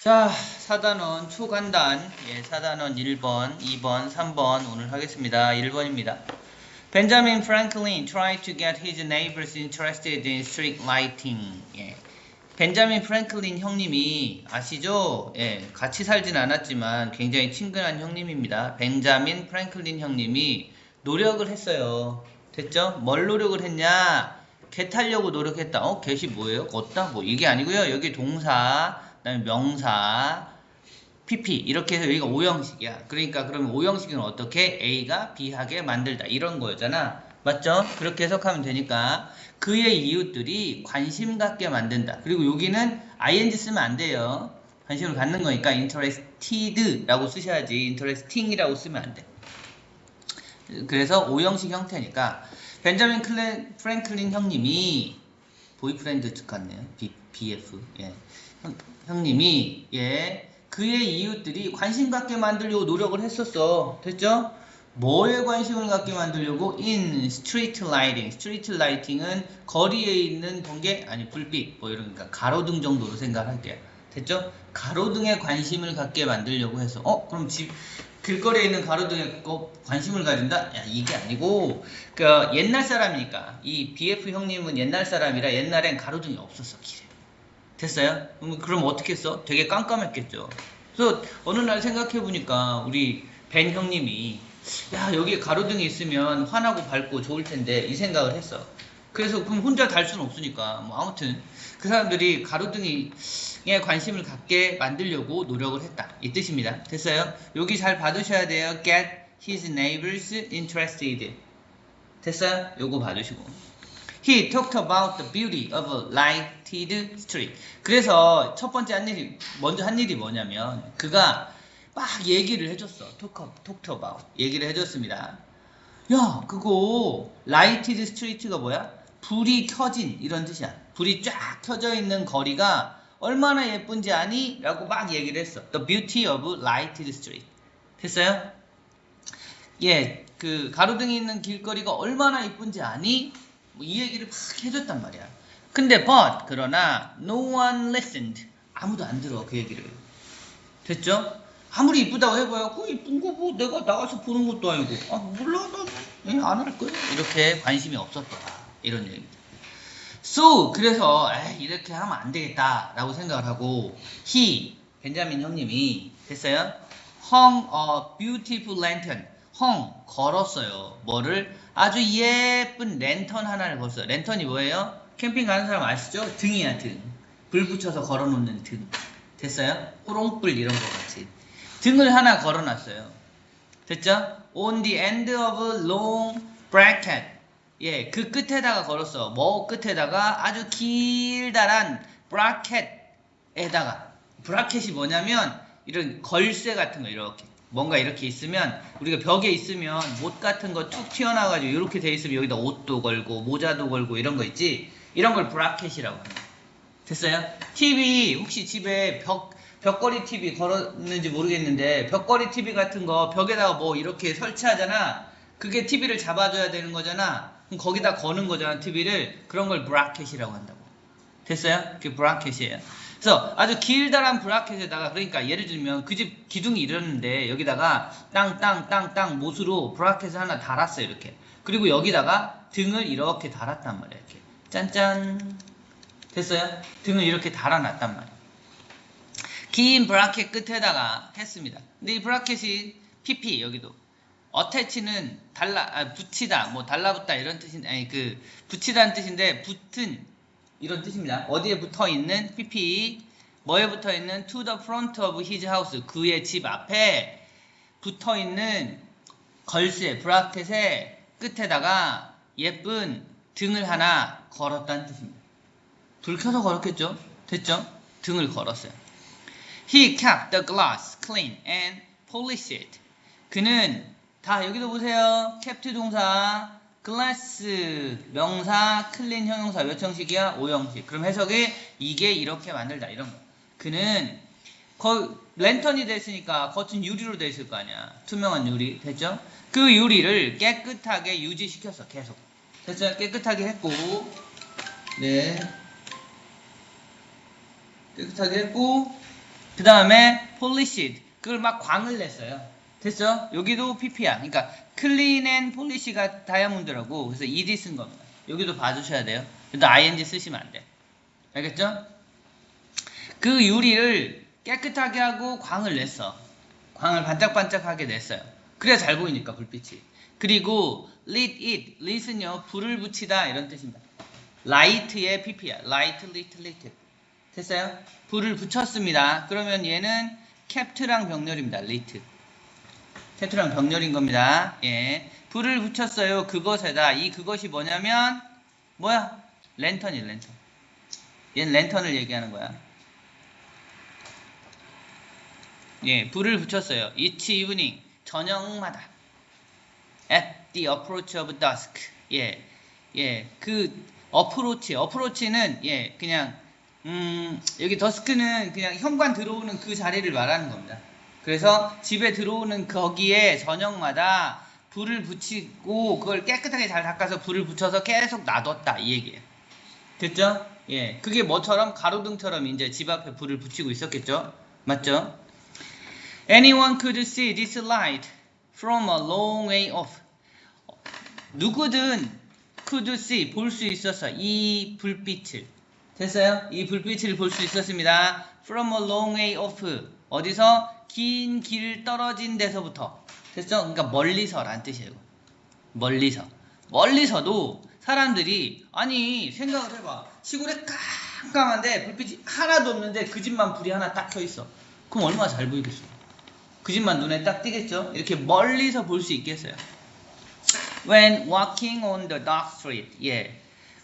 자, 사단원 초간단. 예, 사단원 1번, 2번, 3번 오늘 하겠습니다. 1번입니다. Benjamin Franklin tried to get his neighbors interested in street lighting. 예. 벤자민 프랭클린 형님이 아시죠? 예, 같이 살진 않았지만 굉장히 친근한 형님입니다. 벤자민 프랭클린 형님이 노력을 했어요. 됐죠? 뭘 노력을 했냐? 개 타려고 노력했다. 어, 개시 뭐예요? 걷다? 뭐 이게 아니고요. 여기 동사, 명사, PP 이렇게 해서 여기가 오형식이야. 그러니까 그러면 오형식은 어떻게 A가 B하게 만들다 이런 거였잖아. 맞죠? 그렇게 해석하면 되니까 그의 이웃들이 관심 갖게 만든다. 그리고 여기는 ing 쓰면 안 돼요. 관심을 갖는 거니까 interested라고 쓰셔야지 interesting이라고 쓰면 안 돼. 그래서 오형식 형태니까 벤자민 클레, 프랭클린 형님이 보이프렌드 측 같네요. B, BF. 예. 형, 형님이 예. 그의 이웃들이 관심 갖게 만들려고 노력을 했었어. 됐죠? 뭐에 관심을 갖게 만들려고? in street lighting. street lighting은 거리에 있는 번개 아니 불빛 뭐 이런 그러니까 가로등 정도로 생각할게요. 됐죠? 가로등에 관심을 갖게 만들려고 해서 어 그럼 집 길거리에 있는 가로등에 꼭 관심을 가진다? 야 이게 아니고 그 옛날 사람이니까 이 BF 형님은 옛날 사람이라 옛날엔 가로등이 없었어 길에. 됐어요? 그럼, 어떻게 했어? 되게 깜깜했겠죠. 그래서 어느 날 생각해 보니까 우리 벤 형님이 야 여기 가로등이 있으면 환하고 밝고 좋을 텐데 이 생각을 했어. 그래서 그럼 혼자 달 수는 없으니까 뭐 아무튼 그 사람들이 가로등이에 관심을 갖게 만들려고 노력을 했다 이 뜻입니다. 됐어요? 여기 잘 받으셔야 돼요. Get his neighbors interested. 됐어요? 요거 봐주시고. He talked about the beauty of a lighted street. 그래서 첫 번째 한 일이 먼저 한 일이 뭐냐면 그가 막 얘기를 해줬어. talk, talked about 얘기를 해줬습니다. 야 그거 lighted street가 뭐야? 불이 켜진 이런 뜻이야. 불이 쫙 켜져 있는 거리가 얼마나 예쁜지 아니? 라고 막 얘기를 했어. The beauty of lighted street. 됐어요? 예, 그 가로등이 있는 길거리가 얼마나 예쁜지 아니? 뭐 이 얘기를 막 해줬단 말이야. 근데 but 그러나 no one listened. 아무도 안 들어 그 얘기를. 됐죠? 아무리 이쁘다고 해봐야 그 이쁜 거 뭐 내가 나가서 보는 것도 아니고 아 몰라 나안할 거야 이렇게 관심이 없었더라 이런 얘기입니다. So 그래서 에이, 이렇게 하면 안 되겠다라고 생각을 하고 he 벤자민 형님이 됐어요? hung a beautiful lantern hung 걸었어요. 뭐를 아주 예쁜 랜턴 하나를 걸었어요. 랜턴이 뭐예요? 캠핑 가는 사람 아시죠? 등이야 등. 불 붙여서 걸어놓는 등. 됐어요? 호롱불 이런 거 같이. 등을 하나 걸어놨어요. 됐죠? On the end of a long bracket. 예, 그 끝에다가 걸었어. 뭐 끝에다가 아주 길다란 브라켓에다가. 브라켓이 뭐냐면 이런 걸쇠 같은 거 이렇게. 뭔가 이렇게 있으면 우리가 벽에 있으면 못 같은 거툭 튀어나와가지고 이렇게 돼 있으면 여기다 옷도 걸고 모자도 걸고 이런 거 있지. 이런 걸 브라켓이라고 합니다. 됐어요? TV 혹시 집에 벽 벽걸이 TV 걸었는지 모르겠는데 벽걸이 TV 같은 거 벽에다가 뭐 이렇게 설치하잖아. 그게 TV를 잡아줘야 되는 거잖아. 그럼 거기다 거는 거잖아 TV를. 그런 걸 브라켓이라고 한다고. 됐어요? 그게 브라켓이에요. 그래서 아주 길다란 브라켓에다가 그러니까 예를 들면 그 집 기둥이 이러는데 여기다가 땅 땅 땅 땅 못으로 브라켓을 하나 달았어요 이렇게. 그리고 여기다가 등을 이렇게 달았단 말이야 이렇게. 짠짠. 됐어요? 등을 이렇게 달아놨단 말이야. 긴 브라켓 끝에다가 했습니다. 근데 이 브라켓이 PP 여기도 어태치는 달라 아, 붙이다 뭐 달라붙다 이런 뜻인데 아니 그 붙이다는 뜻인데 붙은 이런 뜻입니다. 어디에 붙어 있는 PP 뭐에 붙어 있는 to the front of his house 그의 집 앞에 붙어 있는 걸쇠 브라켓의 끝에다가 예쁜 등을 하나 걸었다는 뜻입니다. 불 켜서 걸었겠죠? 됐죠? 등을 걸었어요. He kept the glass clean and polished. 그는 다 여기도 보세요. kept 동사, glass 명사, clean 형용사 몇 형식이야? 5형식. 그럼 해석이 이게 이렇게 만들다 이런 거. 그는 거 랜턴이 됐으니까 겉은 유리로 돼 있을 거 아니야. 투명한 유리 됐죠? 그 유리를 깨끗하게 유지시켰어 계속. 됐죠? 깨끗하게 했고 네 깨끗하게 했고 그 다음에 polished 그걸 막 광을 냈어요. 됐죠? 여기도 pp야. 그러니까 clean and polish가 다이아몬드라고 그래서 ed 쓴 겁니다. 여기도 봐주셔야 돼요. 그래도 ing 쓰시면 안 돼. 알겠죠? 그 유리를 깨끗하게 하고 광을 냈어. 광을 반짝반짝하게 냈어요. 그래야 잘 보이니까 불빛이. 그리고 lit it, lit은요 불을 붙이다 이런 뜻입니다. light의 pp야. light, lit, lit. 됐어요? 불을 붙였습니다. 그러면 얘는 캡트랑 병렬입니다. lit. 캡트랑 병렬인 겁니다. 예. 불을 붙였어요. 그것에다. 이 그것이 뭐냐면 뭐야? 랜턴이 랜턴. 얘는 랜턴을 얘기하는 거야. 예, 불을 붙였어요. Each evening, 저녁마다. At the approach of dusk. 예, 예, 그 approach, approach는 예, 그냥 음, 여기 더스크는 그냥 현관 들어오는 그 자리를 말하는 겁니다. 그래서 집에 들어오는 거기에 저녁마다 불을 붙이고 그걸 깨끗하게 잘 닦아서 불을 붙여서 계속 놔뒀다 이 얘기예요. 됐죠? 예, 그게 뭐처럼 가로등처럼 이제 집 앞에 불을 붙이고 있었겠죠? 맞죠? Anyone could see this light from a long way off. 누구든 could see 볼 수 있었어 이 불빛을 됐어요? 이 불빛을 볼 수 있었습니다. From a long way off 어디서 긴 길 떨어진 데서부터 됐죠? 그러니까 멀리서란 뜻이에요. 멀리서 멀리서도 사람들이 아니 생각을 해봐 시골에 깜깜한데 불빛이 하나도 없는데 그 집만 불이 하나 딱 켜 있어. 그럼 얼마나 잘 보이겠어? 그 집만 눈에 딱 띄겠죠? 이렇게 멀리서 볼 수 있겠어요. When walking on the dark street. 예.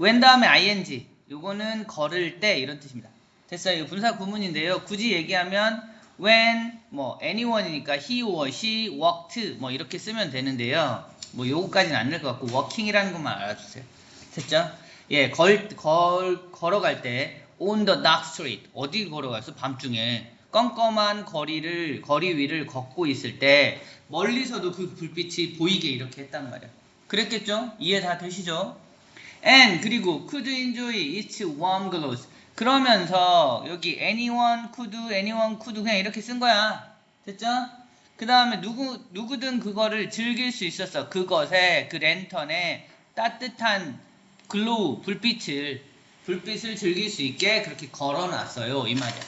when 다음에 ing. 요거는 걸을 때 이런 뜻입니다. 됐어요. 이거 분사 구문인데요. 굳이 얘기하면 when 뭐 anyone이니까 he or she walked 뭐 이렇게 쓰면 되는데요. 뭐 요거까지는 안 될 것 같고 walking이라는 것만 알아주세요. 됐죠? 예, 걸, 걸, 걸어갈 때 on the dark street 어디 걸어갔어? 밤중에 껌껌한 거리를 거리 위를 걷고 있을 때 멀리서도 그 불빛이 보이게 이렇게 했단 말이야. 그랬겠죠? 이해 다 되시죠? and 그리고 could enjoy its warm glows 그러면서 여기 anyone could anyone could 그냥 이렇게 쓴 거야. 됐죠? 그 다음에 누구 누구든 그거를 즐길 수 있었어. 그것에 그 랜턴에 따뜻한 글로우 불빛을 불빛을 즐길 수 있게 그렇게 걸어놨어요. 이 말이야.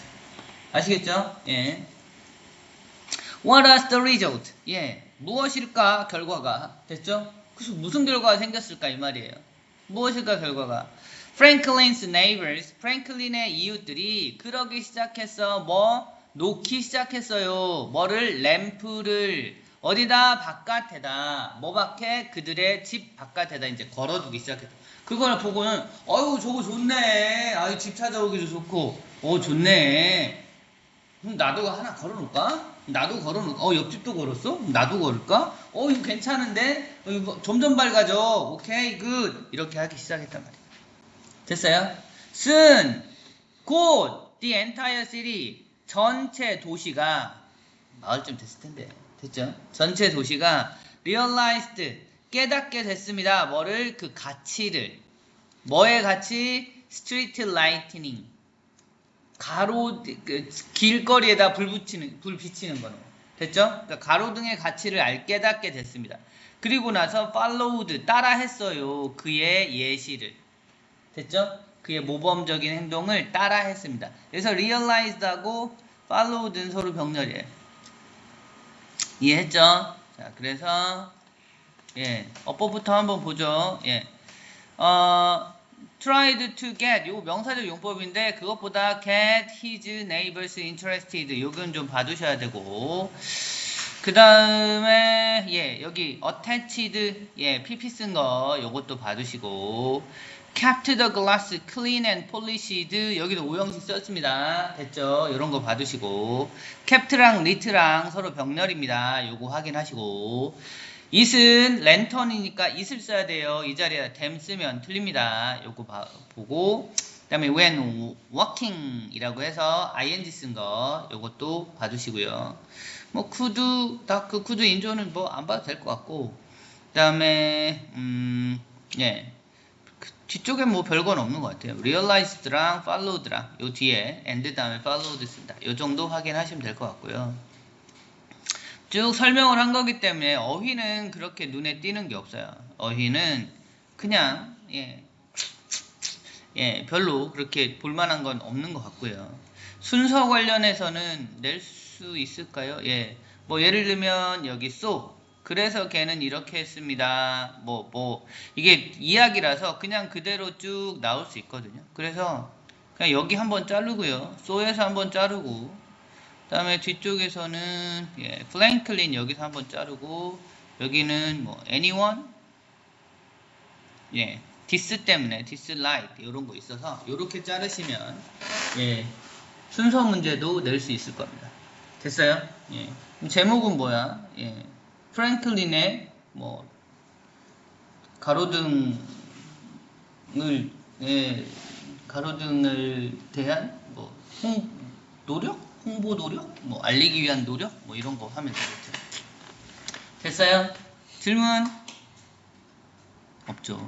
아시겠죠? 예. What was the result? 예. 무엇일까 결과가 됐죠? 그래서 무슨 결과가 생겼을까 이 말이에요. 무엇일까 결과가? Franklin's neighbors, 프랭클린의 이웃들이 그러기 시작했어. 뭐 놓기 시작했어요. 뭐를 램프를 어디다 바깥에다 뭐 밖에 그들의 집 바깥에다 이제 걸어두기 시작했다. 그걸 보고는 어유 저거 좋네. 아유 집 찾아오기도 좋고 어 좋네. 그럼 나도 하나 걸어놓을까? 나도 걸어놓을까? 어 옆집도 걸었어? 나도 걸을까? 어 이거 괜찮은데? 어, 이거 점점 밝아져. 오케이 굿 이렇게 하기 시작했단 말이야. 됐어요? soon 곧 the entire city 전체 도시가 마을쯤 됐을 텐데 됐죠? 전체 도시가 realized 깨닫게 됐습니다. 뭐를 그 가치를 뭐의 가치? street lightning 가로 그, 길거리에다 불 붙이는 불 비치는 거는 됐죠? 그러니까 가로등의 가치를 알 깨닫게 됐습니다. 그리고 나서 followed 따라했어요. 그의 예시를 됐죠? 그의 모범적인 행동을 따라 했습니다. 그래서 realized하고 followed는 서로 병렬이에요. 이해했죠? 자, 그래서 예, 어법부터 한번 보죠. 예. 어, tried to get 요 명사적 용법인데 그것보다 get his neighbors interested 요건 좀 봐두셔야 되고 그 다음에 예 여기 attached 예 pp 쓴 거 요것도 봐두시고. kept the glass clean and polished 여기도 오형식 썼습니다. 됐죠? 요런 거 봐두시고. kept랑 lit랑 서로 병렬입니다. 요거 확인하시고. it은 랜턴이니까 it을 써야 돼요. 이 자리에 them 쓰면 틀립니다. 요거 봐, 보고. 그 다음에 when working이라고 해서 ing 쓴 거 요것도 봐주시고요. 뭐 could, 다그 could 인조는 뭐 안 봐도 될 것 같고 그 다음에 음, 예그 뒤쪽엔 뭐 별건 없는 것 같아요. realized랑 followed랑 요 뒤에 and 다음에 followed 쓴다. 요 정도 확인하시면 될 것 같고요. 쭉 설명을 한 거기 때문에 어휘는 그렇게 눈에 띄는 게 없어요. 어휘는 그냥 예, 예 별로 그렇게 볼만한 건 없는 것 같고요. 순서 관련해서는 낼 수 있을까요? 예, 뭐 예를 들면 여기 so 그래서 걔는 이렇게 했습니다. 뭐, 뭐, 이게 이야기라서 그냥 그대로 쭉 나올 수 있거든요. 그래서 그냥 여기 한번 자르고요. so에서 한번 자르고, 그 다음에 뒤쪽에서는, 예, franklin 여기서 한번 자르고, 여기는 뭐, anyone? 예, this 때문에, dislike, 이런 거 있어서, 요렇게 자르시면, 예, 순서 문제도 낼 수 있을 겁니다. 됐어요? 예. 제목은 뭐야? 예. 프랭클린의 뭐 가로등을 예, 가로등을 대한 뭐 홍, 노력, 홍보 노력, 뭐 알리기 위한 노력, 뭐 이런 거 하면 되겠죠. 됐어요? 질문 없죠.